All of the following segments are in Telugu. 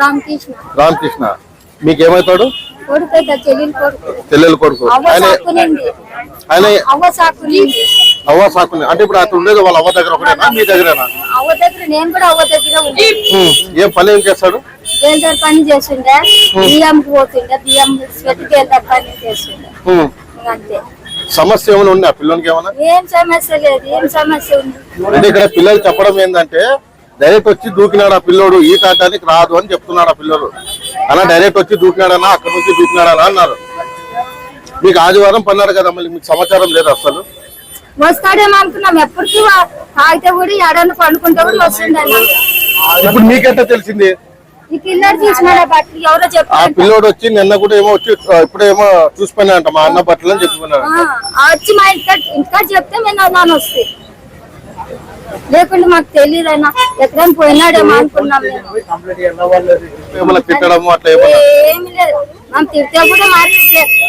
రామకృష్ణ. రామకృష్ణ. మీకేమవుతాడు చెల్లెలు కొడుకు. ఆయన ఆయన అవ్వ సాకుని అంటే ఇప్పుడు అతను ఉండేది వాళ్ళ అవ్వ దగ్గర ఒకటేనా మీ దగ్గరేనా? అవ్వ దగ్గర నేను కూడా అవ్వ దగ్గర ఏం పని ఏం చేస్తాడు? బేల్దార్ పని చేస్తుండే? బియ్యంకి పోతుండే. బియ్యం పెట్టి బేల్దార్ పని చేస్తుండే. అంతే. సమస్య ఏమైనా ఉంది? ఆ పిల్లలకి ఏమైనా? ఏం సమస్య లేదు. ఏం సమస్య ఉంది? అంటే ఇక్కడ పిల్లలు చెప్పడం ఏంటంటే డైరెక్ట్ వచ్చి దూకినాడు ఆ పిల్లోడు? ఈ తాటానికి రాదు అని చెప్తున్నాడు ఆ పిల్లలు అలా డైరెక్ట్ వచ్చి దూకినాడనా? అక్కడ నుంచి దూకినాడనా అన్నారు. మీకు ఆదివారం పన్నారు కదా మళ్ళీ మీకు సమాచారం లేదు అసలు. వస్తాడేమో అనుకున్నాం. ఎప్పటికీ తాగితే కూడా ఎడని పండుకుంటే కూడా వస్తుండే ఇప్పుడు మీకెంత తెలిసింది? ఈ పిల్లడు తీసుకున్నాడు బట్టలు? ఎవరో ఆ పిల్లోడు వచ్చి నిన్న కూడా ఏమో వచ్చి ఇప్పుడేమో చూసిపోయినా మా అన్న బట్టలు అని చెప్పుకున్నాడు వచ్చి మా ఇంటికాడ ఇంటికాడ చెప్తే మేము నాన్న వస్తాయి లేకుంటే మాకు తెలియదన్నా ఎక్కడైనా పోయినాడేమో అనుకున్నాం ఏమి లేదు. మనం తిడితే కూడా మరి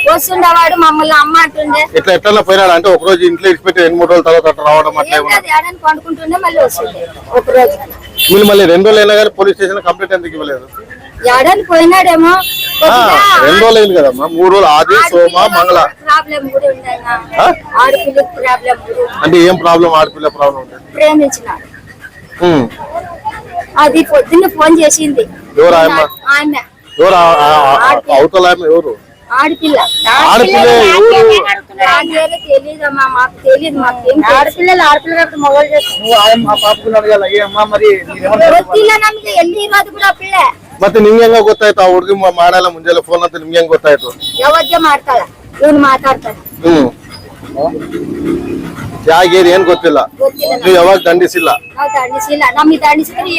వస్తుండేవాడు మమ్మల్ని అమ్మ అంటుండే. ఇట్లా ఎట్లా పోయినాడు? అంటే ఒక రోజు ఇంట్లో ఇచ్చిపెట్టి రెండు మూడు రోజుల తర్వాత అట్లా రావడం అట్లా పండుకుంటుండే మళ్ళీ వస్తుండే. ఒక రోజు మీరు మళ్ళీ రెండు రోజులు అయినా కానీ పోలీస్ స్టేషన్ కంప్లైంట్ ఎందుకు ఇవ్వలేదు? ఏడని పోయినాడేమో. రెండు రోజులు అయింది కదమ్మా. మూడు రోజులు ఆది సోమ మంగళ. ప్రాబ్లం కూడా ఉండేనా ఆ? ఆడపిల్లకి ప్రాబ్లం కూడా ఉంది. అంటే ఏం ప్రాబ్లం ఆడపిల్ల ప్రాబ్లం ఉంటుంది ప్రేమించినాడు ఉమ్. అది పొద్దున్న ఫోన్ చేసింది ఎవరు ఆయమ్మ? ఆమె ఎవరు ఆ- ఆ- ఆ- అవతల ఆమె ఎవరు ఆడపిల్ల ఆడపిల్ల ఎవరు నాకేదో తెలియదమ్మా మాకు తెలియదు మాకేం ఆడపిల్లలు ఆడపిల్ల కాబట్టి మొగలు నువ్వు ఆయన మా పాపకు అడగాలి అయ్యమ్మా మరి మీరేమన్నా ಗೊತ್ತಿಲ್ಲ ನಮ್ಗೆ ಎಲ್ಲಿ ಇರೋದು ಕೂಡ ಪಿಳ್ಳೆ ಮತ್ತೆ ನಿಮ್ಗೆ ಹೆಂಗ ಗೊತ್ತಾಯ್ತು ಆ ಹುಡುಗಿ ಮಾಡಲ್ಲ ಮುಂಜಾನೆ ಫೋನ್ ಅಂತ ನಿಮ್ಗೆ ಹೆಂಗ್ ಗೊತ್ತಾಯ್ತು ಯಾವತ್ತೇ ಮಾಡ್ತಾಳ ಇವನು ಮಾತಾಡ್ತಾರೆ ಹ್ಮ್ ಯಾಕೆ ಏನ್ ಗೊತ್ತಿಲ್ಲ ಗೊತ್ತಿಲ್ಲ ಯಾವಾಗ ದಂಡಿಸಿಲ್ಲ ನಾವು ದಂಡಿಸಿಲ್ಲ ನಮಗೆ ದಂಡಿಸಿದ್ರೆ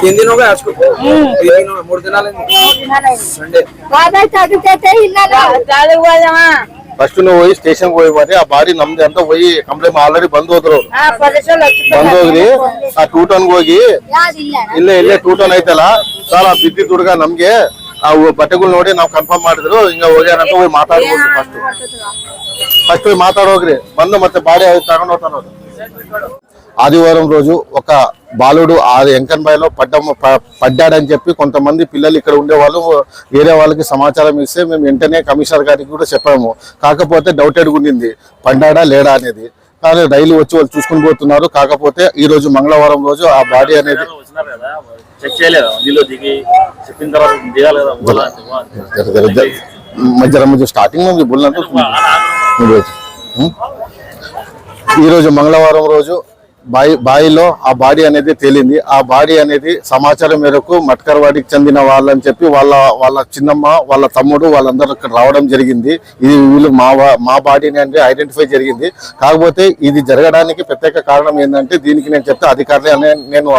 ಹಿಂದಿನ ಮೂರ್ ದಿನ ಇಲ್ಲ ಫಸ್ಟ್ ನೀವು ಹೋಗಿ ಸ್ಟೇಷನ್ ಹೋಗಿ ಬರ್ರಿ. ಆ ಬಾರಿ ನಮ್ದೆ ಅಂತ ಹೋಗಿ ಕಂಪ್ಲೇಂಟ್ ಆಲ್ರೆಡಿ ಬಂದ್ ಹೋದ್ರು ಬಂದ್ ಹೋಗ್ರಿ ಆ ಟೂ ಟನ್ ಹೋಗಿ ಇಲ್ಲ ಇಲ್ಲೇ ಟೂ ಟನ್ ಐತಲ್ಲ. ಸರ್ ಆ ಬಿದ್ದಿದ್ ಹುಡುಗ ನಮ್ಗೆ ಆ ಬಟ್ಟೆಗಳು ನೋಡಿ ನಾವು ಕನ್ಫರ್ಮ್ ಮಾಡಿದ್ರು. ಹಿಂಗ ಹೋಗ್ಯಾರ ಅಂತ ಹೋಗಿ ಮಾತಾಡ್ಬೋದು ಫಸ್ಟ್ ಫಸ್ಟ್ ಹೋಗಿ ಮಾತಾಡೋಗ್ರಿ. ಬಂದು ಮತ್ತೆ ಬಾಡಿ ತಗೊಂಡ್ ಹೋಗ್ತಾನ ఆదివారం రోజు ఒక బాలుడు ఆ ఎంకన్బాయిలో పడ్డ పడ్డాడని చెప్పి కొంతమంది పిల్లలు ఇక్కడ ఉండే వాళ్ళు వేరే వాళ్ళకి సమాచారం ఇస్తే మేము వెంటనే కమిషనర్ గారికి కూడా చెప్పాము. కాకపోతే డౌటెడ్ ఉండింది. పడ్డాడా లేడా అనేది. కానీ రైలు వచ్చి వాళ్ళు చూసుకుని పోతున్నారు. కాకపోతే ఈ రోజు మంగళవారం రోజు ఆ బాడీ అనేది మధ్య మధ్య స్టార్టింగ్ నుంచి బుల్లంటూ ఈరోజు ఉం? ఈరోజు మంగళవారం రోజు బాయి బాయిలో ఆ బాడీ అనేది తేలింది. ఆ బాడీ అనేది సమాచారం మేరకు మట్కర్వాడికి చెందిన వాళ్ళని చెప్పి వాళ్ళ వాళ్ళ చిన్నమ్మ వాళ్ళ తమ్ముడు వాళ్ళందరూ ఇక్కడ రావడం జరిగింది. ఇది వీళ్ళు మా వా- మా బాడీని అంటే ఐడెంటిఫై జరిగింది. కాకపోతే ఇది జరగడానికి ప్రత్యేక కారణం ఏంటంటే దీనికి నేను చెప్తే అధికారులే అనే నేను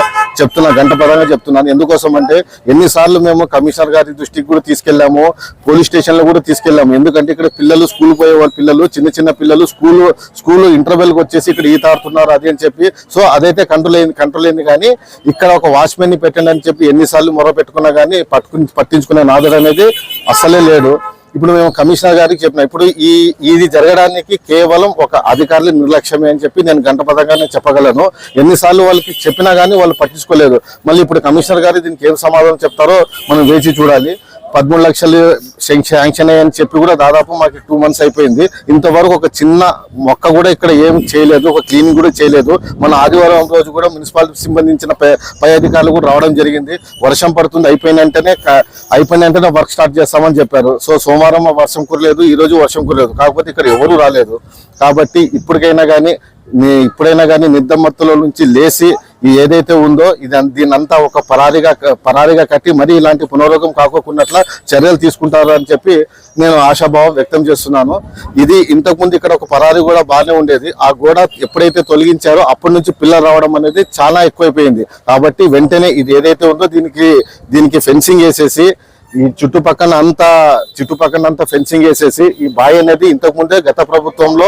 చెప్తున్నా గంట పరంగా చెప్తున్నాను. ఎందుకోసం అంటే ఎన్నిసార్లు మేము కమిషనర్ గారి దృష్టికి కూడా తీసుకెళ్ళాము పోలీస్ స్టేషన్లో కూడా తీసుకెళ్ళాము. ఎందుకంటే ఇక్కడ పిల్లలు స్కూల్ పోయే వాళ్ళ పిల్లలు చిన్న చిన్న పిల్లలు స్కూల్ స్కూల్ ఇంటర్వెల్కి వచ్చేసి ఇక్కడ ఈత ఆడుతున్నారు అది అని చెప్పి సో అదైతే కంట్రోల్ అయింది కంట్రోల్ అయింది కానీ ఇక్కడ ఒక వాచ్మెన్ని పెట్టండి అని చెప్పి ఎన్నిసార్లు మొర పెట్టుకున్నా కానీ పట్టుకుని పట్టించుకునే నాదుడు అనేది అస్సలే లేడు. ఇప్పుడు మేము కమిషనర్ గారికి చెప్పిన ఇప్పుడు ఈ ఇది జరగడానికి కేవలం ఒక అధికారుల నిర్లక్ష్యమే అని చెప్పి నేను గంట పదంగానే చెప్పగలను. ఎన్నిసార్లు వాళ్ళకి చెప్పినా కానీ వాళ్ళు పట్టించుకోలేదు. మళ్ళీ ఇప్పుడు కమిషనర్ గారు దీనికి ఏం సమాధానం చెప్తారో మనం వేచి చూడాలి. పదమూడు లక్షలు శాంక్షన్ అయ్యని చెప్పి కూడా దాదాపు మాకు టూ మంత్స్ అయిపోయింది. ఇంతవరకు ఒక చిన్న మొక్క కూడా ఇక్కడ ఏం చేయలేదు ఒక క్లీనింగ్ కూడా చేయలేదు. మన ఆదివారం రోజు కూడా మున్సిపాలిటీ సంబంధించిన పై అధికారులు కూడా రావడం జరిగింది. వర్షం పడుతుంది అయిపోయిన వెంటనే అయిపోయిన వెంటనే వర్క్ స్టార్ట్ చేస్తామని చెప్పారు. సో సోమవారం వర్షం కురలేదు ఈ రోజు వర్షం కురలేదు. కాకపోతే ఇక్కడ ఎవరు రాలేదు. కాబట్టి ఇప్పటికైనా కానీ ఇప్పుడైనా కానీ నిద్దమత్తుల నుంచి లేచి ఏదైతే ఉందో ఇది దీనంతా ఒక పరారిగా పరారిగా కట్టి మరీ ఇలాంటి పునరోగం కాకోకున్నట్ల చర్యలు తీసుకుంటారని అని చెప్పి నేను ఆశాభావం వ్యక్తం చేస్తున్నాను. ఇది ఇంతకు ముందు ఇక్కడ ఒక పరారి కూడా బాగానే ఉండేది. ఆ గోడ ఎప్పుడైతే తొలగించారో అప్పటి నుంచి పిల్లలు రావడం అనేది చాలా ఎక్కువైపోయింది. కాబట్టి వెంటనే ఇది ఏదైతే ఉందో దీనికి దీనికి ఫెన్సింగ్ వేసేసి ఈ చుట్టుపక్కల అంతా చుట్టుపక్కల అంతా ఫెన్సింగ్ వేసేసి ఈ బావి అనేది ఇంతకు ముందే గత ప్రభుత్వంలో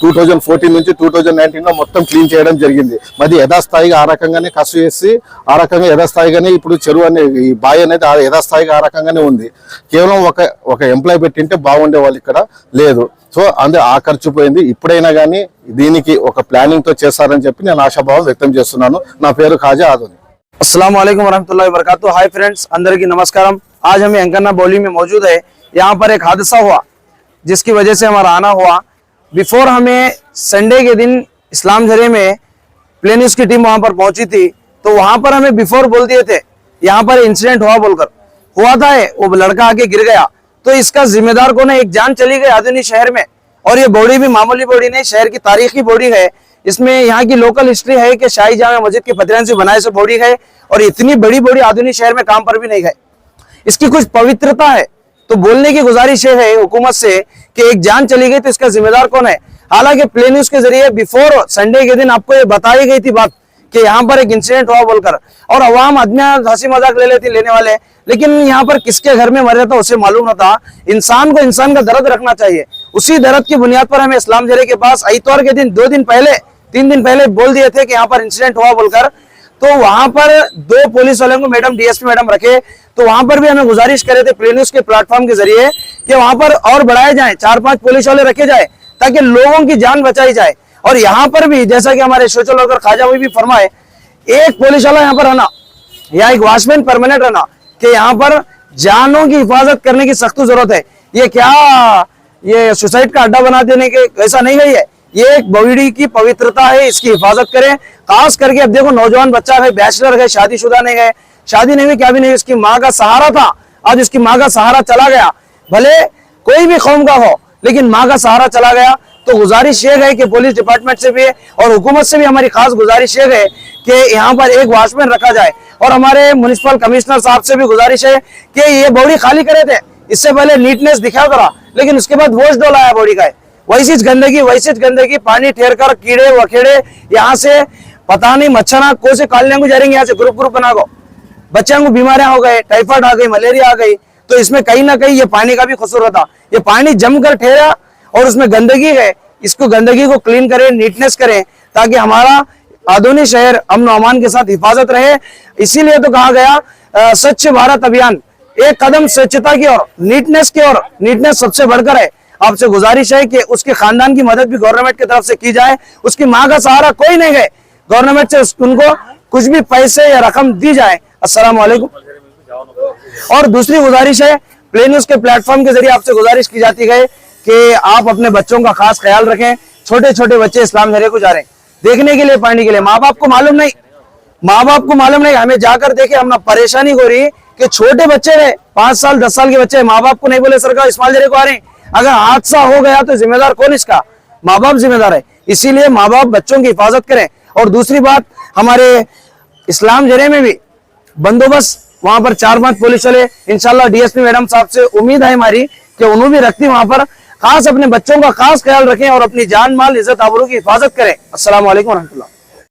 టూ థౌజండ్ ఫోర్టీన్ నుంచి టూ థౌజండ్ నైన్టీన్లో మొత్తం క్లీన్ చేయడం జరిగింది. మరి యథాస్థాయిగా ఆ రకంగానే కసు చేసి ఆ రకంగా యథాస్థాయిగానే ఇప్పుడు చెరువు అనేది ఈ బావి అనేది యథాస్థాయిగా ఆ రకంగానే ఉంది. కేవలం ఒక ఒక ఎంప్లాయ్ పెట్టింటే బాగుండే వాళ్ళు ఇక్కడ లేదు. సో అందే ఆ ఖర్చు పోయింది ఇప్పుడైనా కానీ దీనికి ఒక ప్లానింగ్తో చేస్తారని చెప్పి నేను ఆశాభావం వ్యక్తం చేస్తున్నాను. నా పేరు ఖాజా ఆధుని అస్సలం వరహతుల్లా వరకాతు హాయ్ ఫ్రెండ్స్ అందరికీ నమస్కారం. आज हम अंकन्ना बोली में मौजूद है। यहाँ पर एक हादसा हुआ जिसकी वजह से हमारा आना हुआ। बिफोर हमें संडे के दिन इस्लाम झरे में प्ले न्यूज़ की टीम वहाँ पर पहुँची थी तो वहाँ पर हमें बिफोर बोल दिए थे। यहाँ पर इंसिडेंट हुआ बोलकर। हुआ था है, वो लड़का आके गिर गया। तो इसका जिम्मेदार कौन है? एक जान चली गई आधुनिक शहर में। और ये बॉडी भी मामूली बॉडी नहीं शहर की तारीखी बॉडी है। इसमें यहाँ की लोकल हिस्ट्री है कि शाही जामा मस्जिद के फतरन से बनाए से बॉडी है। और इतनी बड़ी बॉडी आधुनिक शहर में काम पर भी नहीं गए इसकी कुछ पवित्रता है। तो बोलने की गुजारिश है हुकूमत से कि एक जान चली गई तो इसका जिम्मेदार कौन है? हालाँकि प्ले न्यूज़ के ज़रिए बिफोर संडे के दिन आपको ये बताई गई थी बात कि यहाँ पर एक इंसिडेंट हुआ बोलकर। और अवाम आदमी हँसी मज़ाक ले लेती, लेने वाले लेकिन यहाँ पर किसके घर में मर था, उसे मालूम न था। इंसान को इंसान का दर्द रखना चाहिए। उसी दर्द की बुनियाद पर हमें इस्लाम जरे के पास इतवार के दिन, दो दिन पहले, तीन दिन पहले बोल दिए थे कि यहाँ पर इंसिडेंट हुआ बोलकर। तो वहाँ पर दो पुलिस वाले को मैडम, डीएसपी मैडम रखे। तो वहाँ पर भी हमें गुजारिश करे थे प्ले न्यूज़ के प्लेटफॉर्म के ज़रिए कि वहाँ पर और बढ़ाए जाए चार पाँच पुलिस वाले रखे जाए, ताकि लोगों की जान बचाई जाए। और यहाँ पर भी, जैसा कि हमारे सोशल वर्कर खाजा हुई भी फरमाए, एक पुलिस वाला यहाँ पर रहना, या एक वॉचमैन परमानेंट रहना, कि यहाँ पर जानों की हिफाजत करने की सख्त ज़रूरत है। ये क्या, ये सुसाइड का अड्डा बना देने के, ऐसा नहीं गई है ये। एक बॉडी की पवित्रता है, इसकी हिफाजत करें। खास करके, अब देखो, नौजवान बच्चा है बैचलर है, शादीशुदा नहीं गए शादी नहीं हुई, क्या भी नहीं उसकी माँ का सहारा था। आज उसकी माँ का सहारा चला गया। भले कोई भी कौम का हो, लेकिन माँ का सहारा चला गया। तो गुजारिश ये है कि पुलिस डिपार्टमेंट से भी और हुकूमत से भी हमारी खास गुजारिश ये है कि यहाँ पर एक वॉचमैन रखा जाए। और हमारे म्यूनिसिपल कमिश्नर साहब से भी गुजारिश है कि ये बॉडी खाली करे थे इससे पहले नीटनेस दिखा करा लेकिन उसके बाद वोश डोला है बॉडी का। वैसी गंदगी वैसी गंदगी, पानी ठेर कर, कीड़े, वखेड़े, यहाँ से पता नहीं मच्छर को से कालने को जा रही यहाँ से ग्रुप ग्रुप बना को बच्चों को बीमारियाँ हो गए टाइफाइड आ गई मलेरिया आ गई तो इसमें कहीं ना कहीं ये पानी का भी कसूर था ये पानी जमकर ठहरा और उसमें गंदगी है, इसको गंदगी को क्लीन करें नीटनेस करें, ताकि हमारा आधुनिक शहर अमन अमान के साथ हिफाजत रहे। इसीलिए तो कहा गया स्वच्छ भारत अभियान, एक कदम स्वच्छता की ओर नीटनेस की ओर नीटनेस सबसे बढ़कर है। आपसे गुजारिश है कि उसके खानदान की मदद भी गवर्नमेंट की तरफ़ से की जाए, उसकी माँ का सहारा कोई नहीं गए गवर्नमेंट से उनको कुछ भी पैसे या रकम दी जाए अस्सलाम वालेकुम और दूसरी गुजारिश है प्ले न्यूज़ के प्लेटफॉर्म के ज़रिए आपसे गुजारिश की जाती है कि आप अपने बच्चों का खास ख्याल रखें छोटे छोटे बच्चे इस्लाम धरे को जा रहे हैं देखने के लिए, पढ़ने के लिए। माँ बाप को मालूम नहीं। माँ बाप को मालूम नहीं। हमें जाकर देखे हम परेशानी हो रही कि छोटे बच्चे रहे पाँच साल, दस साल के बच्चे माँ बाप को नहीं बोले, सरकार इस्माइल जरे को आ रहे हैं। अगर हादसा हो गया तो जिम्मेदार कौन इसका? माँ बाप जिम्मेदार है। इसीलिए माँ बाप बच्चों की हिफाजत करें। और दूसरी बात, हमारे इस्लाम जरे में भी बंदोबस्त वहाँ पर चार पाँच पुलिस चले। इनशाला डीएसपी मैडम साहब से उम्मीद है हमारी कि उन्होंने भी रखती वहाँ पर। खास अपने बच्चों का खास ख्याल रखें और अपनी जान, माल, इज़्ज़त, आबरू की हिफाजत करें। असला वालेकुम रहमतुल्लाह।